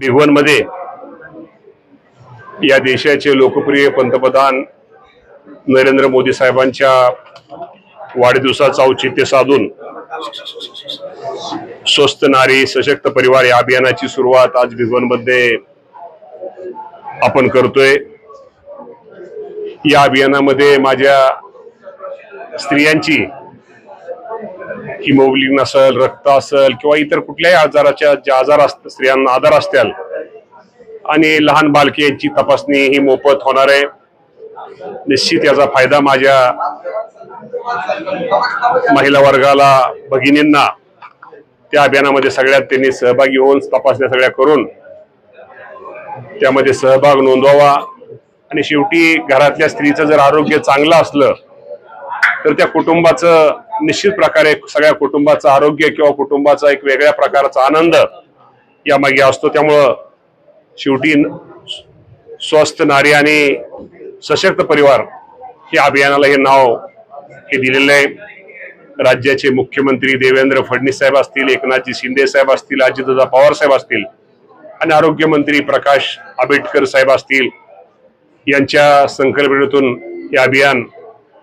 भिगवणमध्ये या देशाचे लोकप्रिय पंतप्रधान नरेंद्र मोदी साहेबांच्या वाढदिवसाचं औचित्य साधून स्वस्त नारी सशक्त परिवार या अभियानाची सुरुवात आज भिगवणमध्ये आपण करतोय. या अभियानामध्ये माझ्या स्त्रियांची हिमोग्लिन असेल रक्त असेल किंवा इतर कुठल्याही आजाराच्या जे आजार असत स्त्रियांना आधार असतील. आणि लहान बालके यांची तपासणी ही मोफत होणार आहे. निश्चित याचा फायदा माझ्या महिला वर्गाला भगिनींना त्या अभियानामध्ये सगळ्यात त्यांनी सहभागी होऊन तपासण्या सगळ्या करून त्यामध्ये सहभाग नोंदवावा. आणि शेवटी घरातल्या स्त्रीचं जर आरोग्य चांगलं असलं तर त्या कुटुंबाचं निश्चित प्रकारे सगळ्या कुटुंबाचं आरोग्य किंवा कुटुंबाचा एक वेगळ्या प्रकारचा आनंद यामागे असतो. त्यामुळं शेवटी स्वस्थ नारी आणि सशक्त परिवार या अभियानाला हे नाव हे दिलेलं आहे. राज्याचे मुख्यमंत्री देवेंद्र फडणवीस साहेब असतील एकनाथजी शिंदे साहेब असतील अजितदादा पवार साहेब असतील आणि आरोग्यमंत्री प्रकाश आंबेडकर साहेब असतील यांच्या संकल्पनेतून हे अभियान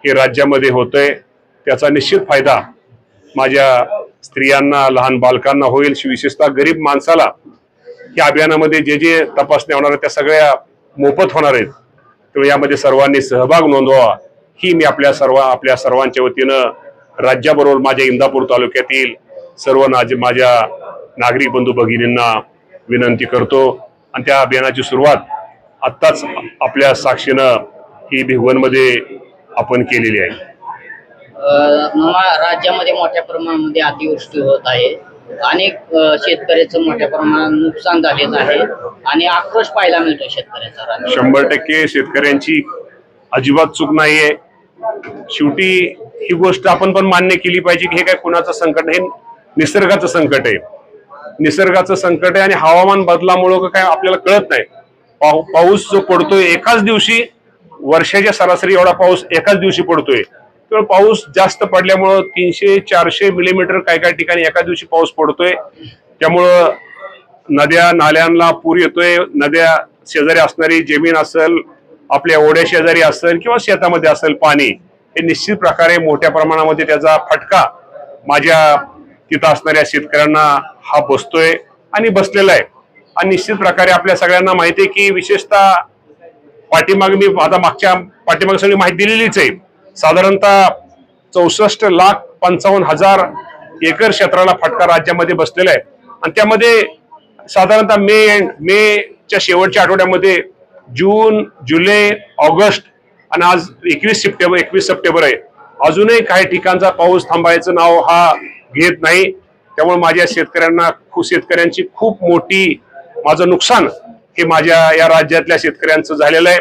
हे राज्यामध्ये होतंय त्याचा निश्चित फायदा माझ्या स्त्रियांना लहान बालकांना होईल. विशेषतः गरीब माणसाला या अभियानामध्ये जे जे तपासण्या होणार आहेत त्या सगळ्या मोफत होणार आहेत. त्यामुळे यामध्ये सर्वांनी सहभाग नोंदवा ही मी आपल्या सर्व आपल्या सर्वांच्या वतीनं राज्याबरोबर माझ्या इंदापूर तालुक्यातील सर्व नाज माझ्या नागरिक बंधू भगिनींना विनंती करतो. आणि त्या अभियानाची सुरुवात आत्ताच आपल्या साक्षीनं ही भिगवणमध्ये आपण केलेली आहे? राज्यामध्ये मोठ्या प्रमाणामध्ये अतिवृष्टी होत आहे. अनेक शेतकऱ्याचं मोठ्या प्रमाणात नुकसान झालेलं आहे. आणि आक्रोश पाहायला मिळतो शेतकऱ्याचा. शंभर टक्के शेतकऱ्यांची अजिबात चूक नाहीये. शेवटी ही गोष्ट आपण पण मान्य केली पाहिजे की हे काय कुणाचं संकट हे निसर्गाचं संकट आहे. निसर्गाचं संकट आहे आणि हवामान बदलामुळं काय आपल्याला कळत नाही. पाऊ पाऊस जो पडतोय एकाच दिवशी वर्षाच्या सरासरी एवढा पाऊस एकाच दिवशी पडतोय. तर पाऊस जास्त पडल्यामुळं तीनशे चारशे मिलीमीटर काय काय ठिकाणी एका दिवशी पाऊस पडतोय. त्यामुळं नद्या नाल्यांना पूर येतोय. नद्या शेजारी असणारी जमीन असेल आपल्या ओढ्या शेजारी असेल किंवा शेतामध्ये असेल पाणी हे निश्चित प्रकारे मोठ्या प्रमाणामध्ये त्याचा फटका माझ्या तिथं असणाऱ्या शेतकऱ्यांना हा बसतोय आणि बसलेला आहे. आणि निश्चित प्रकारे आपल्या सगळ्यांना माहिती आहे की विशेषतः पाठीमाग मी आता मागच्या पाठीमाग सगळी माहिती दिलेलीच आहे. साधारणतः चौसष्ट लाख पंचावन्न हजार एकर क्षेत्राला फटका राज्यामध्ये बसलेला आहे. आणि त्यामध्ये साधारणतः मे एंड मेच्या शेवटच्या आठवड्यामध्ये जून जुलै ऑगस्ट आणि आज एकवीस सप्टेंबर एकवीस सप्टेंबर आहे. अजूनही काही ठिकाणचा पाऊस थांबायचं नाव हा घेत नाही. त्यामुळे माझ्या शेतकऱ्यांना खूप शेतकऱ्यांची खूप मोठी माझं नुकसान हे माझ्या या राज्यातल्या शेतकऱ्यांचं झालेलं आहे.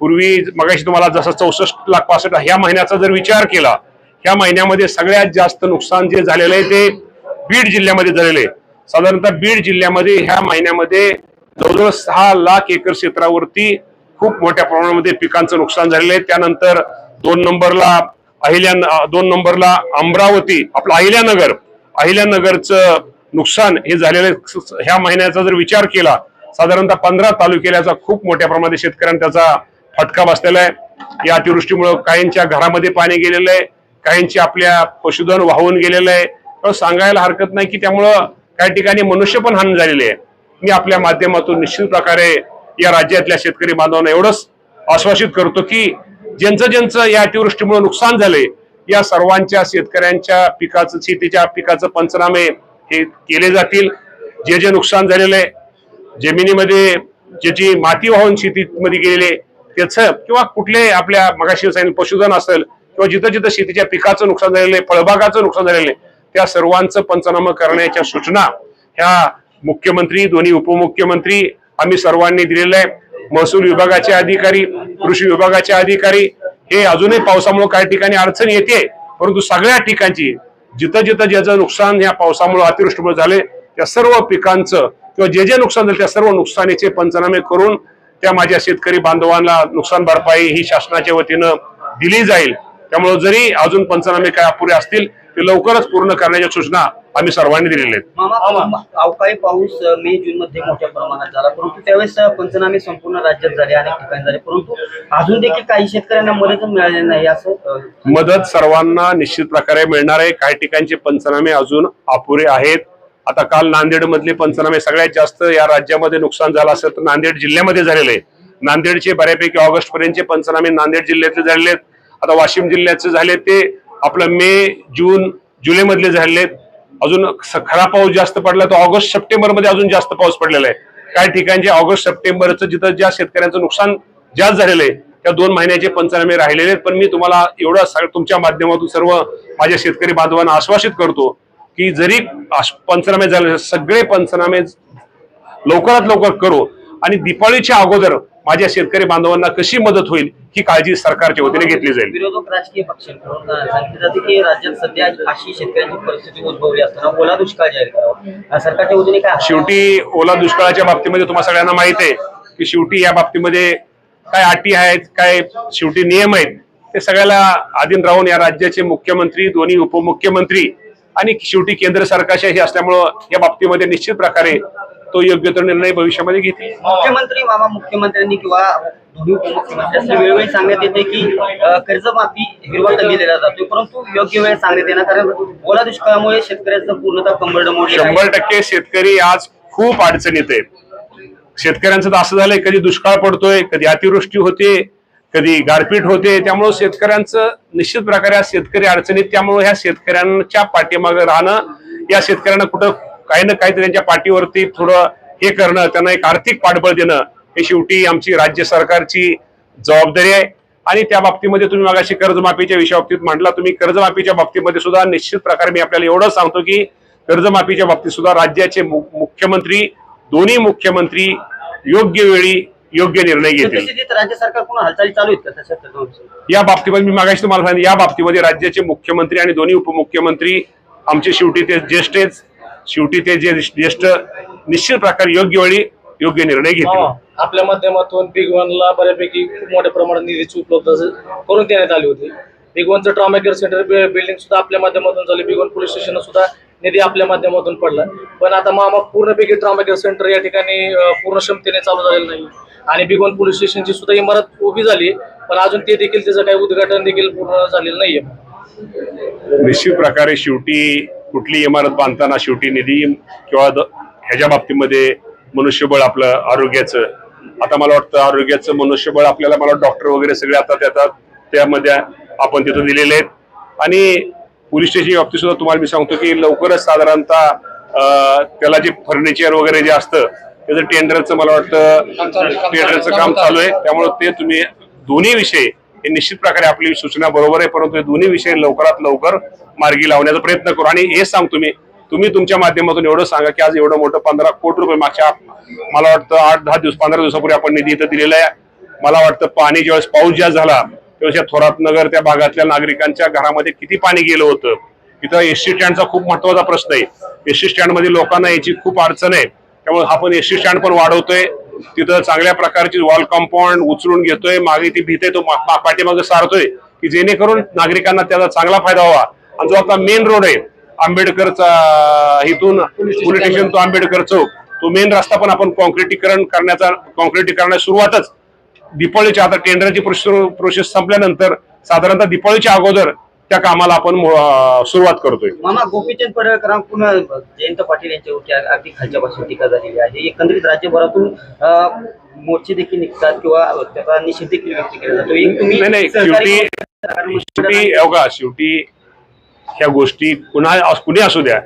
पूर्वी मगाशी तुम्हाला जसं चौसष्ट लाख पासष्ट ह्या महिन्याचा जर विचार केला ह्या महिन्यामध्ये सगळ्यात जास्त नुकसान जे झालेलं आहे ते बीड जिल्ह्यामध्ये झालेलं आहे. साधारणतः बीड जिल्ह्यामध्ये ह्या महिन्यामध्ये जवळजवळ सहा लाख एकर क्षेत्रावरती खूप मोठ्या प्रमाणामध्ये पिकांचं नुकसान झालेलं आहे. त्यानंतर दोन नंबरला अहिल्या दोन नंबरला अमरावती आपलं अहिल्यानगर अहिल्यानगरचं नुकसान हे झालेलं ह्या महिन्याचा जर विचार केला साधारणतः पंधरा तालुक्याचा खूप मोठ्या प्रमाणात शेतकऱ्यांना त्याचा फटका बसलेला आहे. या अतिवृष्टीमुळे काहींच्या घरामध्ये पाणी गेलेलं आहे काहींची आपल्या पशुधन वाहून गेलेलं आहे. तर सांगायला हरकत नाही की त्यामुळं काही ठिकाणी मनुष्य पण हानी झालेले आहे. मी आपल्या माध्यमातून निश्चित प्रकारे या राज्यातल्या शेतकरी बांधवांना एवढंच आश्वासित करतो की ज्यांचं ज्यांचं या अतिवृष्टीमुळे नुकसान झाले या सर्वांच्या शेतकऱ्यांच्या पिकाचं शेतीच्या पिकाचं पंचनामे हे केले जातील. जे जे नुकसान झालेलं आहे जमिनीमध्ये ज्याची माती वाहून शेतीमध्ये गेलेले त्याचं किंवा कुठले आपल्या मगाशी सांगितलं पशुधन असेल किंवा जिथं जिथं शेतीच्या पिकाचं नुकसान झालेलं आहे फळबागाचं नुकसान झालेलं आहे त्या सर्वांचं पंचनामा करण्याच्या सूचना ह्या मुख्यमंत्री दोन्ही उपमुख्यमंत्री आम्ही सर्वांनी दिलेल्या आहे महसूल विभागाचे अधिकारी कृषी विभागाचे अधिकारी हे अजूनही पावसामुळे काही ठिकाणी अडचण येते परंतु सगळ्या ठिकाणची जिथं जिथं ज्याचं नुकसान या पावसामुळे अतिवृष्टीमुळे झाले त्या सर्व पिकांचं किंवा जे जे नुकसान झाले त्या सर्व नुकसानीचे पंचनामे करून त्या माझ्या शेतकरी बांधवांना नुकसान भरपाई ही शासनाच्या वतीनं दिली जाईल. त्यामुळे जरी अजून पंचनामे काय अपुरे असतील ते लवकरच पूर्ण करण्याच्या सूचना आम्ही सर्वांनी दिलेले आहेत. अवकाळी पाऊस मे जून मध्ये मोठ्या प्रमाणात झाला. परंतु त्यावेळेस पंचनामे संपूर्ण राज्यात झाले अनेक ठिकाणी झाले. परंतु अजून देखील काही शेतकऱ्यांना मदत मिळालेली नाही असं मदत सर्वांना निश्चित प्रकारे मिळणार आहे. काही ठिकाणचे पंचनामे अजून अपुरे आहेत. आता काल नांदेड मधले पंचनामे सगळ्यात जास्त या राज्यामध्ये नुकसान झालं असेल तर नांदेड जिल्ह्यामध्ये झालेले आहे नांदेडचे बऱ्यापैकी ऑगस्ट पर्यंतचे पंचनामे नांदेड जिल्ह्यातले झालेले आहेत. आता वाशिम जिल्ह्याचे झाले ते आपलं मे जून जुलैमधले झालेले आहेत. अजून खरा पाऊस जास्त पडला तर ऑगस्ट सप्टेंबरमध्ये अजून जास्त पाऊस पडलेला आहे. काही ठिकाणचे ऑगस्ट सप्टेंबरचं जिथं ज्या शेतकऱ्यांचं नुकसान जास्त झालेलं आहे त्या दोन महिन्याचे पंचनामे राहिलेले आहेत. पण मी तुम्हाला एवढं तुमच्या माध्यमातून सर्व माझ्या शेतकरी बांधवांना आश्वासित करतो की जरी पंचनामे झाले सगळे पंचनामे लवकरात लवकर करू. आणि दिपाळीच्या अगोदर माझ्या शेतकरी बांधवांना कशी मदत होईल ही काळजी सरकारच्या वतीने घेतली जाईल. विरोधक राजकीय पक्षांकडून अ, सांगितले जाते की राज्यात सध्या अशी शेतकऱ्यांची परिस्थिती उद्भवली असताना ओला दुष्काळ जाहीर करावा. सरकारच्या वतीने काय शेवटी ओला दुष्काळाच्या बाबतीमध्ये तुम्हा सगळ्यांना माहीत आहे की शेवटी या बाबतीमध्ये काय अटी आहेत काय शेवटी नियम आहेत ते सगळ्याला अधीन राहून या राज्याचे मुख्यमंत्री दोन्ही उपमुख्यमंत्री आणि शेवटी केंद्र सरकारशाही असल्यामुळं या बाबतीमध्ये निश्चित प्रकारे तो योग्य तो निर्णय भविष्यामध्ये घेतील मुख्यमंत्री मामा मुख्यमंत्र्यांनी किंवा दोन्ही उपमुख्यमंत्र्यांनी वेळोवेळी सांगण्यात येते की कर्जमाफी हिरवा दिलेला जातो परंतु योग्य वेळ सांगण्यात येणार कारण ओला दुष्काळामुळे शेतकऱ्याचं पूर्णतः कंबरड मोडले आहे. शंभर टक्के शेतकरी आज खूप अडचणीत आहेत शेतकऱ्यांचं तर असं झालंय कधी दुष्काळ पडतोय कधी अतिवृष्टी होते कधी गारपीट होते त्यामुळं शेतकऱ्यांचं निश्चित प्रकारे आज शेतकरी अडचणीत त्यामुळे ह्या शेतकऱ्यांच्या पाठीमागे राहणं या शेतकऱ्यांना कुठं काही ना काहीतरी त्यांच्या पाठीवरती थोडं हे करणं त्यांना एक आर्थिक पाठबळ देणं हे शेवटी आमची राज्य सरकारची जबाबदारी आहे. आणि त्या बाबतीमध्ये तुम्ही मागाशी कर्जमाफीच्या विषयाबाबतीत मांडला तुम्ही कर्जमाफीच्या बाबतीमध्ये सुद्धा निश्चित प्रकारे मी आपल्याला एवढं सांगतो की कर्जमाफीच्या बाबतीत सुद्धा राज्याचे मुख्यमंत्री दोन्ही मुख्यमंत्री योग्य वेळी योग्य निर्णय घेतील. राज्य सरकार पुन्हा हालचाली चालू आहेत? या बाबतीमध्ये मी मागाशी तुम्हाला सांगितलं या बाबतीमध्ये राज्याचे मुख्यमंत्री आणि दोन्ही उपमुख्यमंत्री आमचे शेवटी ते ज्येष्ठ आहेत शेवटी ते जे ज्येष्ठ निश्चित प्रकारे योग्य वेळी योग्य निर्णय घेतील. मामा, आपल्या माध्यमातून बिग वनला बऱ्यापैकी खूप मोठ्या प्रमाणात निधीची उपलब्ध करून देण्यात आली होती. बिग वनचं ट्रॉमा केअर सेंटर बिल्डिंग सुद्धा आपल्या माध्यमातून झाली. बिग वन पोलीस स्टेशन सुद्धा निधी आपल्या माध्यमातून पडला. पण आता मामा पूर्णपैकी ट्रॉमा केअर सेंटर या ठिकाणी पूर्ण क्षमतेने चालू झालेलं नाही आणि बिगोन पोलीस स्टेशनची सुद्धा इमारत उभी झाली पण अजून ते देखील त्याचं काही उद्घाटन देखील पूर्ण झालेलं नाहीये. निश्चित प्रकारे शेवटी कुठली इमारत बांधताना शेवटी निधी किंवा ह्याच्या बाबतीमध्ये मनुष्यबळ आपलं आरोग्याचं आता मला वाटतं आरोग्याचं मनुष्यबळ आपल्याला मला डॉक्टर वगैरे सगळे आता त्यात त्यामध्ये आपण तिथं दिलेले आहेत. आणि पोलीस स्टेशन बाबतीत सुद्धा तुम्हाला मी सांगतो की लवकरच साधारणतः त्याला जे फर्निचर वगैरे जे असतं त्याचं टेंडरचं मला वाटतं टेंडरचं काम चालू आहे. त्यामुळे ते तुम्ही दोन्ही विषय हे निश्चित प्रकारे आपली सूचना बरोबर आहे परंतु हे दोन्ही विषय लवकरात लवकर मार्गी लावण्याचा प्रयत्न करू. आणि हे सांगतो मी तुम्ही तुमच्या माध्यमातून एवढं सांगा की आज एवढं मोठं पंधरा कोटी रुपये मागच्या मला वाटतं आठ दहा दिवस पंधरा दिवसापूर्वी आपण निधी इथं दिलेला आहे. मला वाटतं पाणी ज्यावेळेस पाऊस ज्या झाला त्यावेळेस या थोरात नगर त्या भागातल्या नागरिकांच्या घरामध्ये किती पाणी गेलं होतं? इथं एसटी स्टँडचा खूप महत्त्वाचा प्रश्न आहे. एसटी स्टँडमध्ये लोकांना याची खूप अडचण आहे. त्यामुळे आपण एसटी स्टँड पण वाढवतोय. तिथं चांगल्या प्रकारची वॉल कंपाऊंड उचलून घेतोय. मागे ती भीते तो पाठीमागे सारतोय की जेणेकरून नागरिकांना त्याचा चांगला फायदा व्हावा. आणि जो आपला मेन रोड आहे आंबेडकरचा इथून पोलीस स्टेशन. तो आंबेडकर चौक तो मेन रस्ता पण आपण कॉन्क्रिटीकरण करण्याचा कॉन्क्रिटीकरणाची सुरुवातच दिपाळीच्या आता टेंडरची प्रोसेस संपल्यानंतर साधारणतः दिपाळीच्या अगोदर त्या कामाला आपण सुरुवात करतोय. मामा गोपीचंद पडळकरांकडून जयंत पाटील यांच्यावरती अगदी खालच्या टीका झालेली आहे. एकंदरीत राज्यभरातून मोर्चे देखील निघतात किंवा त्याचा निषेध देखील व्यक्त केला जातो. शेवटी शेवटी अवघा शेवटी ह्या गोष्टी कुणा कुणी असू द्या.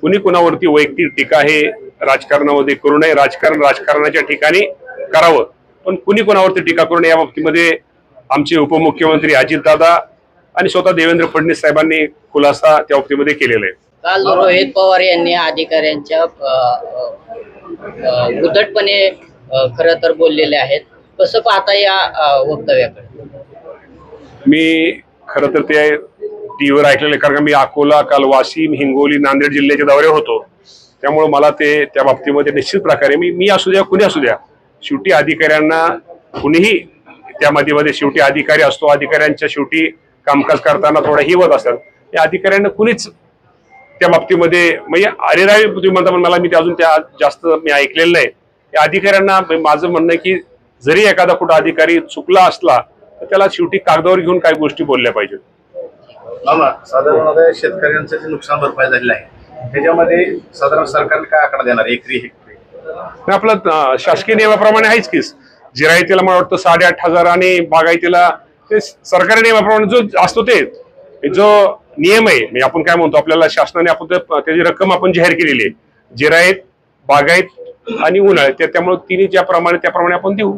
कुणी कुणावरती वैयक्तिक टीका हे राजकारणामध्ये करू नये. राजकारण राजकारणाच्या ठिकाणी करावं. पण कुणी कुणावरती टीका करू नये या बाबतीमध्ये आमचे उपमुख्यमंत्री अजितदादा आणि स्वतः देवेंद्र फडणवीस साहेबांनी खुलासा त्या बाबतीमध्ये केलेला आहे. काल रोहित पवार यांनी अधिकाऱ्यांच्या उद्धटपणे खरं तर बोललेले आहेत. कसं पाहता या वक्तव्याकडे? मी खरं तर ते टीव्हीवर ऐकलेले कारण मी अकोला काल वाशिम हिंगोली नांदेड जिल्ह्याच्या दौऱ्यावर होतो. त्यामुळे मला ते त्या बाबतीमध्ये निश्चित प्रकारे मी मी असू द्या कुणी असू द्या शेवटी अधिकाऱ्यांना कुणीही त्यामध्ये मध्ये शेवटी अधिकारी असतो अधिकाऱ्यांच्या शेवटी कामकाज करताना थोडा ही होत असतात या अधिकाऱ्यांना कुणीच त्या बाबतीमध्ये म्हणजे अरेरावी तुम्ही म्हणता पण मला मी ते अजून त्या जास्त मी ऐकलेलं नाही. त्या अधिकाऱ्यांना माझं म्हणणं आहे की जरी एखादा कुठं अधिकारी चुकला असला तर त्याला शेवटी कागदावर घेऊन काही गोष्टी बोलल्या पाहिजेत. साधारण शेतकऱ्यांचं जे नुकसान भरपाई झालेलं आहे त्याच्यामध्ये साधारण सरकारने काय आकडा देणार एकरी हेक्टरी? आपलं शासकीय नियमाप्रमाणे आहेच की जिरायतीला मला वाटतं साडेआठ हजार आणि बागायतीला ते सरकारी नियमाप्रमाणे जो असतो ते जो नियम आहे म्हणजे आपण काय म्हणतो आपल्याला शासनाने आपण त्याची रक्कम आपण जाहीर केलेली आहे. जिरायत बागायत आणि उन्हाळ्यात त्यामुळे तिन्ही ज्याप्रमाणे त्याप्रमाणे आपण देऊ.